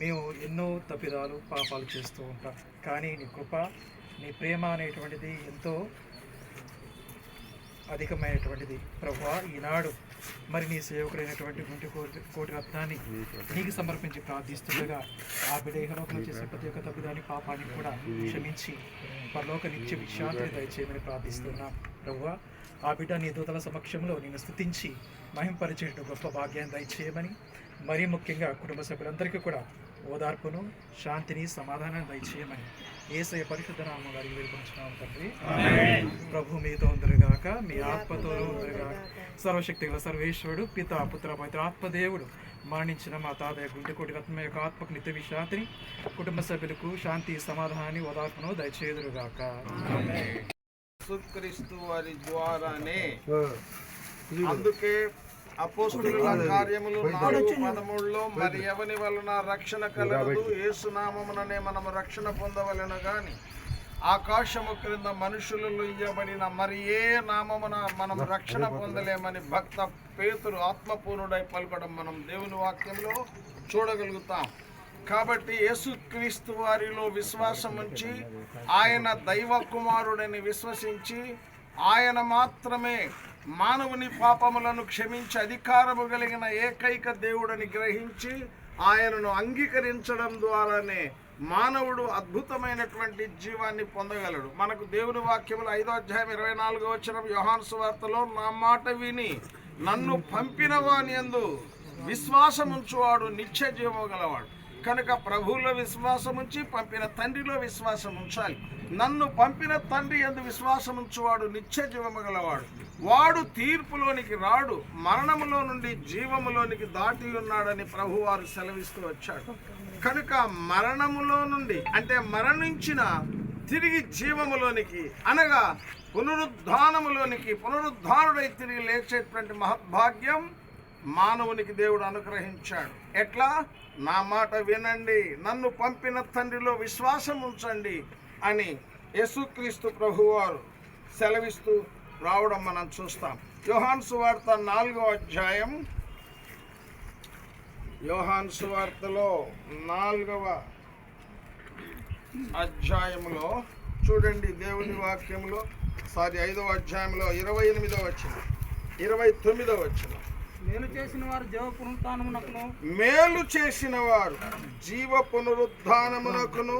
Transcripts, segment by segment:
మేము ఎన్నో తప్పిదాలు పాపాలు చేస్తూ ఉంటాం. కానీ నీ కృప నీ ప్రేమ అనేటువంటిది ఎంతో అధికమైనటువంటిది. ప్రభు ఈనాడు మరి నీ సేవకుడైనటువంటి గుంటి కోటి కోటి రత్నాన్ని నీకు సమర్పించి ప్రార్థిస్తుండగా ఆ బిడేహలోకంలో చేసే ప్రతి ఒక్క తప్పిదాన్ని పాపాన్ని కూడా క్షమించి పరలోక నిత్య విశ్రాంతిని దయచేయమని ప్రార్థిస్తున్నాం. ప్రభు ఆ బిడ్డ నీ దూతల సమక్షంలో నేను స్థుతించి మహింపరిచేట గొప్ప భాగ్యాన్ని దయచేయమని మరీ ముఖ్యంగా కుటుంబ సభ్యులందరికీ కూడా ఓదార్పును శాంతిని సమాధానాన్ని దయచేయమని ఏసయ పరిశుద్ధ నామ గారికి వేడుకొంచున్నాం తండ్రి. ప్రభు మీతో ఉందరుగాక మీ ఆత్మతో ఉందరుగాక. సర్వశక్తి గల సర్వేశ్వరుడు పిత పుత్ర పవిత్ర ఆత్మదేవుడు మరణించిన మా తాతయ్య గుంటెకోటి రత్న యొక్క ఆత్మకు నిత్య విశ్రాంతిని కుటుంబ సభ్యులకు శాంతి సమాధానాన్ని ఓదార్పును దయచేయుదురుగాక. యేసుక్రీస్తు వారి ద్వారానే అందుకే అపోస్తుల కార్యములు నాలుగు పదమూడులో మరి ఎవని వలన రక్షణ కలగదు? యేసునామముననే మనం రక్షణ పొందవలెను గాని ఆకాశము క్రింద మనుషులలో ఇయ్యబడిన మరి ఏ నామమున మనం రక్షణ పొందలేమని భక్త పేతురు ఆత్మపూర్ణుడై పలకడం మనం దేవుని వాక్యంలో చూడగలుగుతాం. కాబట్టి యేసుక్రీస్తు వారిలో విశ్వాసం ఉంచి ఆయన దైవ కుమారుడని విశ్వసించి ఆయన మాత్రమే మానవుని పాపములను క్షమించి అధికారము కలిగిన ఏకైక దేవుడని గ్రహించి ఆయనను అంగీకరించడం ద్వారానే మానవుడు అద్భుతమైనటువంటి జీవాన్ని పొందగలడు. మనకు దేవుని వాక్యములు ఐదో అధ్యాయం ఇరవై నాలుగో వచ్చిన యోహాను సువార్తలో నా మాట విని నన్ను పంపిన వాని యందు విశ్వాసముంచువాడు నిత్య జీవము గలవాడు. కనుక ప్రభువులో విశ్వాసం ఉంచి పంపిన తండ్రిలో విశ్వాసం ఉంచాలి. నన్ను పంపిన తండ్రి ఎందు విశ్వాసం ఉంచువాడు నిత్య జీవము గలవాడు. వాడు తీర్పులోనికి రాడు మరణములో నుండి జీవములోనికి దాటి ఉన్నాడని ప్రభువారు సెలవిస్తూ వచ్చాడు. కనుక మరణములో నుండి అంటే మరణించిన తిరిగి జీవములోనికి అనగా పునరుద్ధానములోనికి పునరుద్ధానుడై తిరిగి లేచేటువంటి మహద్భాగ్యం మానవునికి దేవుడు అనుగ్రహించాడు. ఎట్లా? నా మాట వినండి. నన్ను పంపిన తండ్రిలో విశ్వాసం ఉంచండి అని యేసుక్రీస్తు ప్రభువారు సెలవిస్తూ రావడం మనం చూస్తాం. యోహాన్ సువార్త నాలుగో అధ్యాయం. యోహాన్ సువార్తలో నాలుగవ అధ్యాయంలో చూడండి దేవుని వాక్యంలో సారీ ఐదవ అధ్యాయంలో ఇరవై ఎనిమిదో వచ్చిన ఇరవై తొమ్మిదో వచ్చిన మేలు చేసిన వారు జీవ మేలు చేసిన వారు జీవ పునరుద్ధానమునకును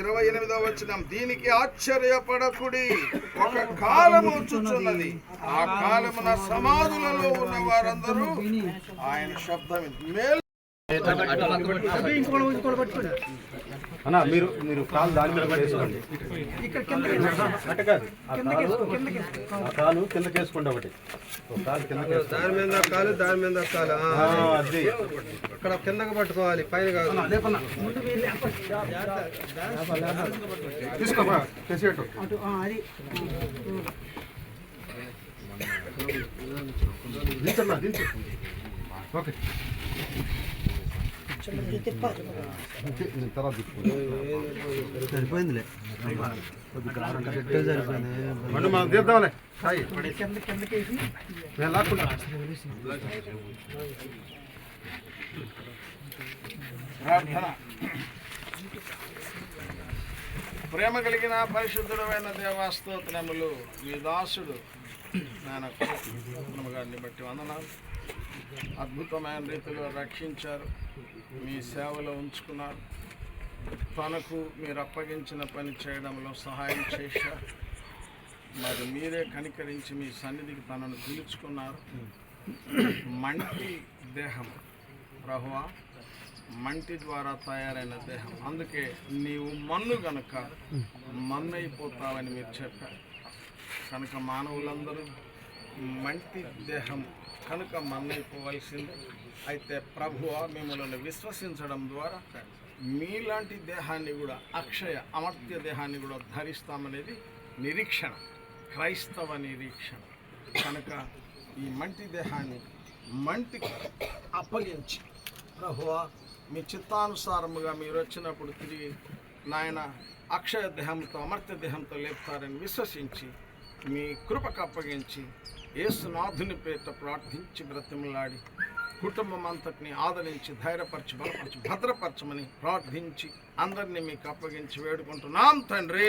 ఇరవై ఎనిమిదో వచ్చిన దీనికి ఆశ్చర్యపడకుడి. ఒక కాలము చూచున్నది ఆ కాలమున సమాధులలో ఉన్న వారందరూ ఆయన శబ్దం మేలు అన్న మీరు మీరు కాలు దాని మీద వేసుకోండి. అట్ట కాదు. ఆ కాలు ఆ కాలు కిందకి వేసుకోండి ఒకటి. కాలు కిందకి. దాని మీద కాలు దాని మీద కాలు. అది. ఇక్కడ కిందకి పట్టుకోవాలి పైన కాదు. తీసుకోమా చేసేటు దించమ్మా దించు ఓకే తర్వాత తిప్పుకో. సరిపోయిందిలే మనం తీద్దాంలే సాయి నేను లాక్కుంటా ప్రార్థన ప్రేమ కలిగిన పరిశుద్ధుడమైన దేవాస్తోత్రములు మీ దాసుడు నాయన గారిని బట్టి వందనాలు. అద్భుతమైన రీతిలో రక్షించారు. మీ సేవలో ఉంచుకున్నారు. తనకు మీరు అప్పగించిన పని చేయడంలో సహాయం చేశారు. మరి మీరే కనికరించి మీ సన్నిధికి తనను పిలుచుకున్నారు. మంటి దేహం ప్రభువా మంటి ద్వారా తయారైన దేహం. అందుకే నీవు మన్ను గనుక మన్ను అయిపోతావని మీరు చెప్పారు. కనుక మానవులందరూ మంటి దేహం కనుక మన్నైపోవలసింది అయితే ప్రభువ మిమ్మల్ని విశ్వసించడం ద్వారా మీలాంటి దేహాన్ని కూడా అక్షయ అమర్త్య దేహాన్ని కూడా ధరిస్తామనేది నిరీక్షణ క్రైస్తవ నిరీక్షణ. కనుక ఈ మంటి దేహాన్ని మంటికి అప్పగించి ప్రభువా మీ చిత్తానుసారముగా మీరు వచ్చినప్పుడు తిరిగి నాయన అక్షయ దేహంతో అమర్త్య దేహంతో లేపుతారని విశ్వసించి మీ కృపకు అప్పగించి యేసునాథుని పేట ప్రార్థించి బ్రతిమలాడి కుటుంబం అంతటిని ఆదరించి ధైర్యపరచి బలపరచి భద్రపరచమని ప్రార్థించి అందరినీ మీకు అప్పగించి వేడుకుంటున్నాం తండ్రి.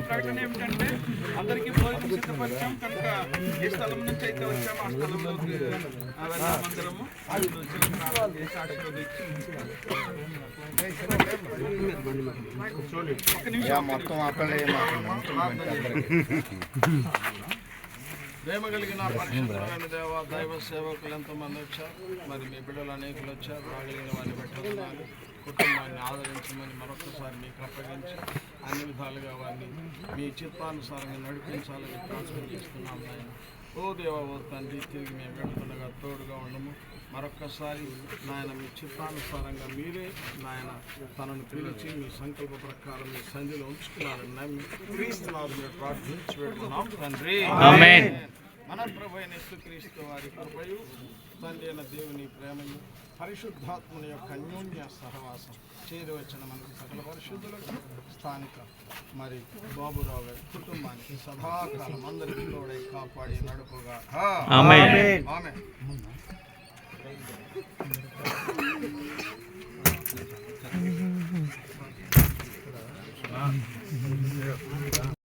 ప్రకటన ఏమిటంటే అందరికీ భోజనం సిద్ధపరిచాం కనుక ఏ స్థలం నుంచి అయితే వచ్చామో ఆ స్థలంలోకి నిమిషం. ప్రేమ కలిగిన పరిశుద్ధమైన దేవ దైవ సేవకులు ఎంతమంది వచ్చారు. మరి మీ బిడ్డలు అనేకులు వచ్చారు. రాగలిగిన వారిని పెట్టాలి కుటుంబాన్ని ఆదరించమని మరొకసారి మీకు అప్పగించి అన్ని విధాలుగా వారిని మీ చిత్తానుసారంగా నడిపించాలని ప్రార్థన చేస్తున్నాం నాయన. ఓ దేవ ఓ తండ్రి తిరిగి మేము వెళ్తుండగా తోడుగా ఉండము. మరొక్కసారి నాయన మీ చిత్తానుసారంగా మీరే నాయన తనను పిలిచి మీ సంకల్ప ప్రకారం మీ సంధిలో ఉంచుకున్నారని నమ్మి క్రీస్తునాథు మీరు ప్రార్థించి పెడుతున్నాం తండ్రి. మన ప్రభు అయిన యేసుక్రీస్తు వారి కృపయు తండ్రి అయిన దేవుని ప్రేమయు పరిశుద్ధాత్మని యొక్క అన్యోన్య సహవాసం చేరి వచ్చిన మనకు సకల పరిశుద్ధులకు స్థానిక మరి బాబురావు గారి కుటుంబానికి సదాకాలం అందరికీ తోడై కాపాడి నడుపుగా. ఆమె